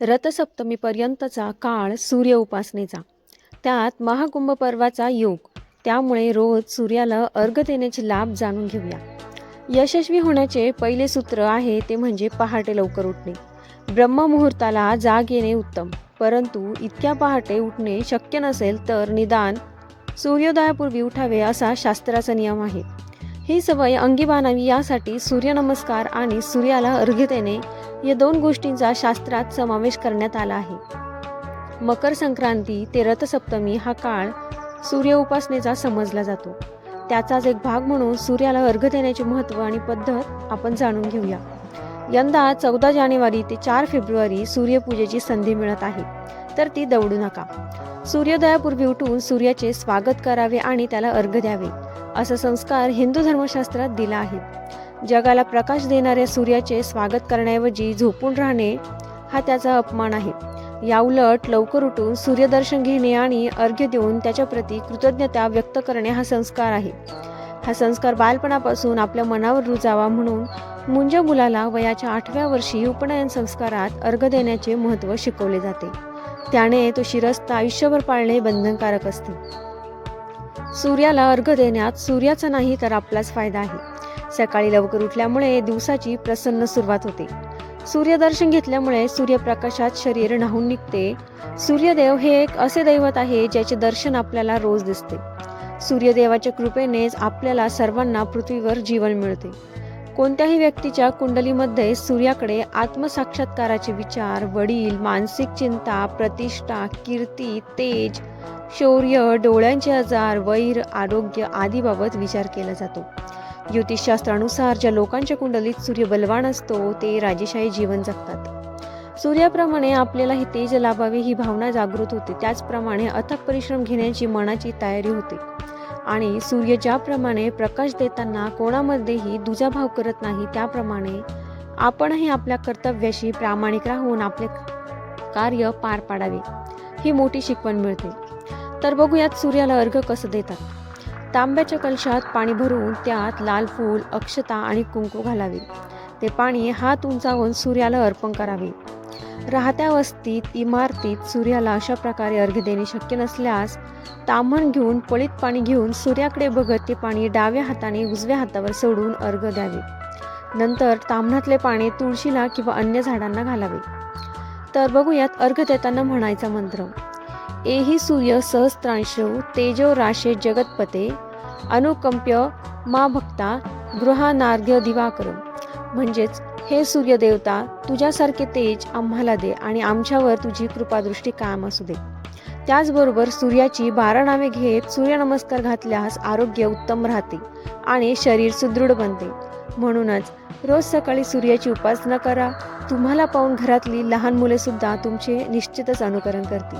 रथसप्तमीपर्यंतचा काळ सूर्य उपासनेचा. त्यात महाकुंभ पर्वाचा योग. त्यामुळे रोज सूर्याला अर्घ देण्याचे लाभ जाणून घेऊया. यशस्वी होण्याचे पहिले सूत्र आहे ते म्हणजे पहाटे लवकर उठणे. ब्रह्ममुहूर्ताला जाग येणे उत्तम. परंतु इतक्या पहाटे उठणे शक्य नसेल तर निदान सूर्योदयापूर्वी उठावे असा शास्त्राचा नियम आहे. ही सवय अंगी बाणावी यासाठी सूर्यनमस्कार आणि सूर्याला अर्घ्य देणे या दोन गोष्टींचा शास्त्रात समावेश करण्यात आला आहे. मकर संक्रांती ते रथसप्तमी हा काळ सूर्य उपासनेचा समजला जातो. त्याचाच एक भाग म्हणून सूर्याला अर्घ देण्याचे महत्त्व आणि पद्धत आपण जाणून घेऊया. यंदा चौदा जानेवारी ते चार फेब्रुवारी सूर्यपूजेची संधी मिळत आहे. तर ती दवडू नका. सूर्योदयापूर्वी उठून सूर्याचे स्वागत करावे आणि त्याला अर्घ द्यावे असा संस्कार हिंदू धर्मशास्त्रात दिला आहे. जगाला प्रकाश देणाऱ्या सूर्याचे स्वागत करण्याऐवजी झोपून राहणे हा त्याचा अपमान आहे. याउलट लवकर उठून सूर्यदर्शन घेणे आणि अर्घ्य देऊन त्याच्याप्रती कृतज्ञता व्यक्त करणे हा संस्कार आहे. हा संस्कार बालपणापासून आपल्या मनावर रुजावा म्हणून मुंज मुलाला वयाच्या आठव्या वर्षी उपनयन संस्कारात अर्घ देण्याचे महत्त्व शिकवले जाते. त्याने तो शिरस्ता आयुष्यभर पाळणे बंधनकारक असते. सूर्याला अर्घ देण्यात सूर्याचा नाही तर आपलाच फायदा आहे. सकाळी लवकर उठल्यामुळे दिवसाची प्रसन्न सुरुवात होते. सूर्यदर्शन घेतल्यामुळे सूर्यप्रकाशात शरीर नाहून निघते. सूर्यदेव हे एक असे दैवत आहे ज्याचे दर्शन आपल्याला रोज दिसते. सूर्यदेवाच्या कृपेनेच आपल्याला सर्वांना पृथ्वीवर जीवन मिळते. कोणत्याही व्यक्तीच्या कुंडलीमध्ये सूर्याकडे आत्मसाक्षात्काराचे विचार वडील मानसिक चिंता प्रतिष्ठा कीर्ती तेज शौर्य डोळ्यांचे आजार वैर आरोग्य आदीबाबत विचार केला जातो. ज्योतिषशास्त्रानुसार ज्या लोकांच्या कुंडलीत सूर्य बलवान असतो ते राजेशाही जीवन जगतात. सूर्याप्रमाणे आपल्याला ही तेज लाभावे ही भावना जागृत होते. त्याचप्रमाणे अथक परिश्रम घेण्याची मनाची तयारी होते. आणि सूर्य ज्याप्रमाणे प्रकाश देताना कोणामध्येही दुजाभाव करत नाही त्याप्रमाणे आपणही आपल्या कर्तव्याशी प्रामाणिक राहून आपले कार्य पार पाडावे ही मोठी शिकवण मिळते. तर बघूयात सूर्याला अर्घ कसं देतात. तांब्याच्या कलशात पाणी भरून त्यात लाल फूल अक्षता आणि कुंकू घालावे. ते पाणी हात उंचावून सूर्याला अर्पण करावे. राहत्या वस्तीत इमारतीत सूर्याला अशा प्रकारे अर्घ्य देणे शक्य नसल्यास तामण घेऊन पळीत पाणी घेऊन सूर्याकडे बघत ते पाणी डाव्या हाताने उजव्या हातावर सोडून अर्घ द्यावे. नंतर तामणातले पाणी तुळशीला किंवा अन्य झाडांना घालावे. तर बघूयात अर्घ देताना म्हणायचा मंत्र. एही सूर्य सहस्त्रांश तेजो राशे जगतपते अनुकंप्य मा भक्ता गृहानार्घ्य दिवाकर. म्हणजेच हे सूर्यदेवता तुझ्यासारखे तेज आम्हाला दे आणि आमच्यावर तुझी कृपादृष्टी कायम असू दे. त्याचबरोबर सूर्याची बारा नावे घेत सूर्यनमस्कार घातल्यास आरोग्य उत्तम राहते आणि शरीर सुदृढ बनते. म्हणूनच रोज सकाळी सूर्याची उपासना करा. तुम्हाला पाहून घरातली लहान मुले सुद्धा तुमचे निश्चितच अनुकरण करतील.